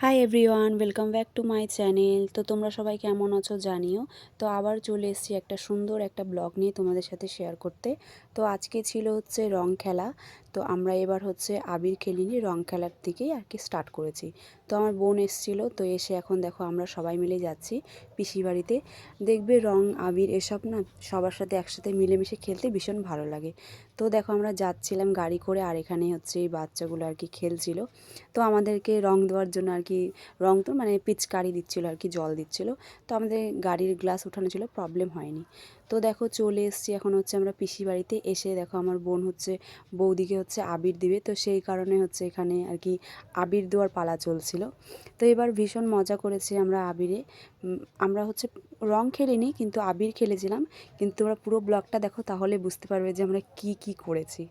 Hi everyone welcome back to my channel তো তোমরা সবাই কেমন আছো জানিও। তো আবার চলে এসেছি একটা সুন্দর একটা ব্লগ নিয়ে তোমাদের সাথে শেয়ার করতে। তো আজকে ছিল হচ্ছে রং খেলা। তো আমরা এবার হচ্ছে আবির খেলিনি রং খেলার দিকেই আর কি স্টার্ট করেছি। তো আমার বোন এসেছিল, তো এসে এখন দেখো আমরা সবাই মিলে যাচ্ছি পিসি বাড়িতে। দেখবে রং, আবির এসব না সবার সাথে একসাথে মিলেমিশে খেলতে ভীষণ ভালো লাগে। তো দেখো আমরা যাচ্ছিলাম গাড়ি করে আর এখানে হচ্ছে এই বাচ্চাগুলো আর কি খেলছিল। তো আমাদেরকে রং দেওয়ার জন্য আর কি রং তো মানে পিচকারি দিচ্ছিল আর কি, জল দিচ্ছিল। তো আমাদের গাড়ির গ্লাস উঠানো ছিল প্রবলেম হয়নি। তো দেখো চলে এসছি এখন হচ্ছে আমরা পিসি বাড়িতে। এসে দেখো আমার বোন হচ্ছে, বৌদিকে হচ্ছে আবির দিবে। তো সেই কারণে হচ্ছে এখানে আর কি আবির দেওয়ার পালা চলছিল। তো এবার ভীষণ মজা করেছি আমরা আবিরে। আমরা হচ্ছে রং খেলিনি, কিন্তু আবির খেলেছিলাম। কিন্তু তোমরা পুরো ব্লগটা দেখো, তাহলে বুঝতে পারবে যে আমরা কি কি করেছি।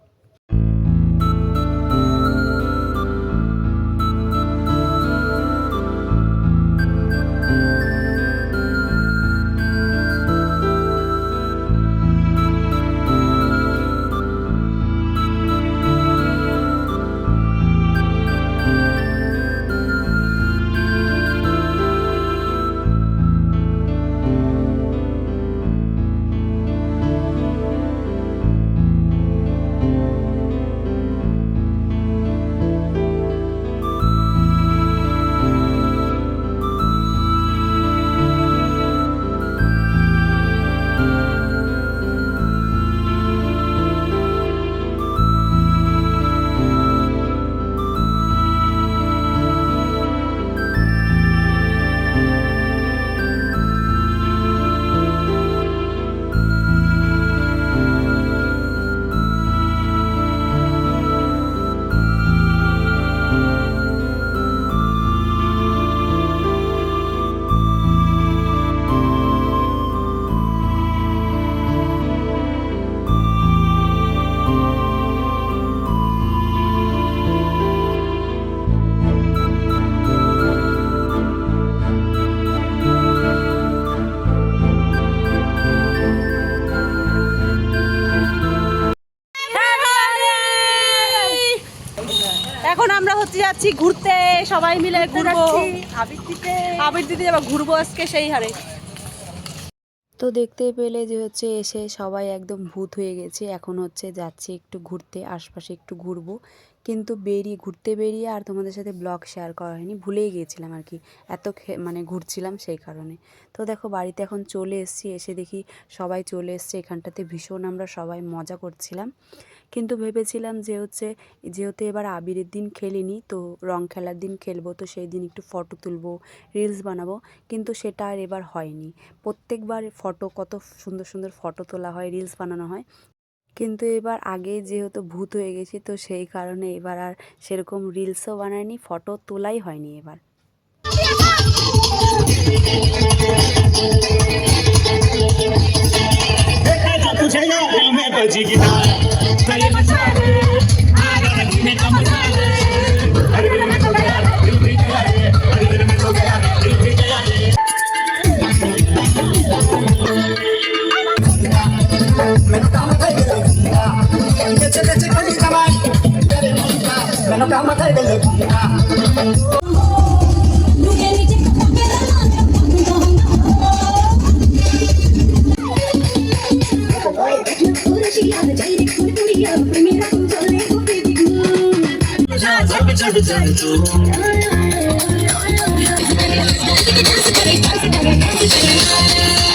এখন আমরা হচ্ছে যাচ্ছি ঘুরতে সবাই মিলে ঘুরবো। আবির দিদি যাব ঘুরবো আজকে সেই হারে। তো দেখতে পেলে যে হচ্ছে এসে সবাই একদম ভূত হয়ে গেছে। এখন হচ্ছে যাচ্ছি একটু ঘুরতে আশপাশে একটু ঘুরবো। কিন্তু বেরিয়ে, ঘুরতে বেরিয়ে আর তোমাদের সাথে ব্লগ শেয়ার করা হয়নি। ভুলেই গিয়েছিলাম আর কি। এত মানে ঘুরছিলাম সেই কারণে। তো দেখো, বাড়িতে এখন চলে এসেছি, এসে দেখি সবাই চলে এসছে এখানটাতে। ভীষণ আমরা সবাই মজা করছিলাম। কিন্তু ভেবেছিলাম যে হচ্ছে, যেহেতু এবার আবিরের দিন খেলিনি, তো রং খেলার দিন খেলব, তো সেই দিন একটু ফটো তুলবো রিলস বানাবো। কিন্তু সেটা আর এবার হয়নি। প্রত্যেকবার ফটো কত সুন্দর সুন্দর ফটো তোলা হয় রিলস বানানো হয়। কিন্তু এবার আগে যেহেতু ভূত হয়ে গেছি তো সেই কারণে এবার আর সেরকম রিলসও বানায়নি ফটো তোলাই হয়নি এবার देखा तुझे यार में बजी गिटार মাথা মাথায় গেলে Thank you.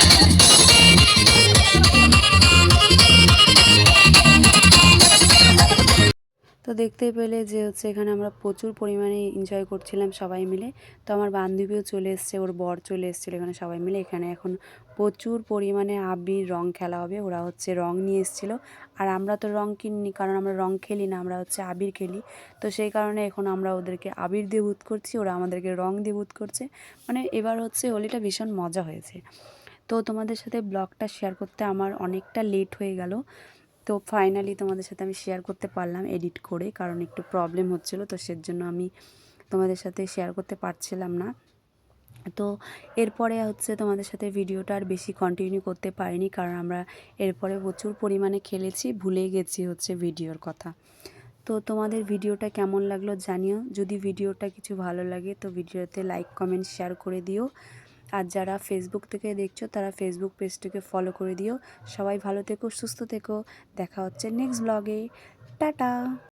দেখতে পেলে যে হচ্ছে এখানে আমরা প্রচুর পরিমাণে এনজয় করছিলাম সবাই মিলে। তো আমার বান্ধবীও চলে এসছে, ওর বর চলে এসেছিল এখানে সবাই মিলে। এখানে এখন প্রচুর পরিমাণে আবির রং খেলা হবে, ওরা হচ্ছে রং নিয়ে এসেছিল। আর আমরা তো রং কিনিনি, কারণ আমরা রং খেলি না, আমরা হচ্ছে আবির খেলি। তো সেই কারণে এখন আমরা ওদেরকে আবির দিয়ে বুথ করছি, ওরা আমাদেরকে রং দিয়ে বুথ করছে। মানে এবার হচ্ছে হোলিটা ভীষণ মজা হয়েছে। তো তোমাদের সাথে ব্লগটা শেয়ার করতে আমার অনেকটা লেট হয়ে গেল। তো ফাইনালি তোমাদের সাথে আমি শেয়ার করতে পারলাম এডিট করে, কারণ একটু প্রবলেম হচ্ছিল, তো সেজন্য আমি তোমাদের সাথে শেয়ার করতে পারছিলাম না। তো এরপরে হচ্ছে তোমাদের সাথে ভিডিওটা আর বেশি কন্টিনিউ করতে পারিনি, কারণ আমরা এরপরে প্রচুর পরিমাণে খেলেছি ভুলে গেছি হচ্ছে ভিডিওর কথা। তো তোমাদের ভিডিওটা কেমন লাগল জানিও, যদি ভিডিওটা কিছু ভালো লাগে তো ভিডিওতে লাইক কমেন্ট শেয়ার করে দিও। আর যারা ফেসবুক থেকে দেখছ, তারা ফেসবুক পেজটিকে ফলো করে দিও। সবাই ভালো থেকো, সুস্থ থেকো। দেখা হচ্ছে নেক্সট ব্লগে টাটা!